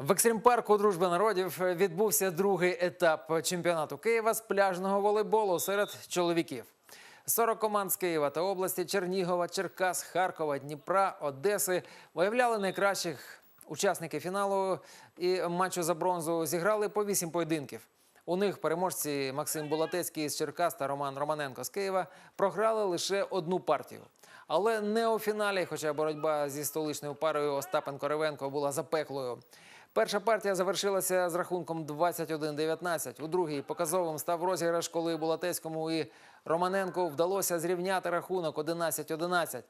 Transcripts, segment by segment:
В екстрім-парку Дружби народів відбувся другий етап чемпіонату Києва з пляжного волейболу серед чоловіків. 40 команд з Києва та області, Чернігова, Черкас, Харкова, Дніпра, Одеси виявляли найкращих учасників фіналу і матчу за бронзу зіграли по 8 поєдинків. У них переможці Максим Булатецький з Черкас та Роман Романенко з Києва програли лише одну партію. Але не у фіналі, хоча боротьба зі столичною парою Остапенко-Ревенко була запеклою. Перша партія завершилася з рахунком 21-19. У другій показовим став розіграш, коли Булатецькому і Романенку вдалося зрівняти рахунок 11-11.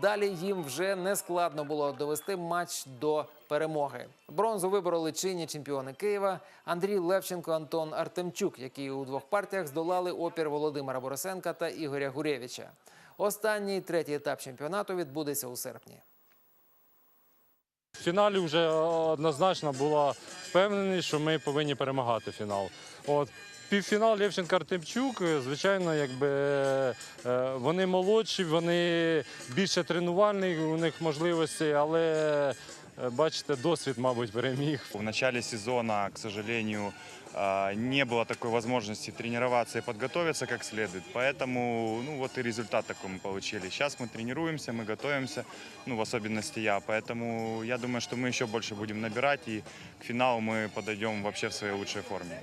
Далі їм вже не складно було довести матч до перемоги. Бронзу вибороли чинні чемпіони Києва Андрій Левченко, Антон Артемчук, які у двох партіях здолали опір Володимира Борисенка та Ігоря Гурєвича. Останній третій етап чемпіонату відбудеться у серпні. В фіналі вже однозначно була впевненість, що ми повинні перемагати фінал. От півфінал Лєвченко Артемчук, звичайно, якби е, вони молодші, вони більше тренувальних, у них можливостей, але е, бачите, досвід, мабуть, переміг. В начале сезона, к сожалению, а, не было такой возможности тренироваться и подготовиться как следует. Поэтому, ну вот и результат такой мы получили. Сейчас мы тренируемся, мы готовимся, ну в особенности я. Поэтому я думаю, что мы еще больше будем набирать и к финалу мы подойдем вообще в своей лучшей форме.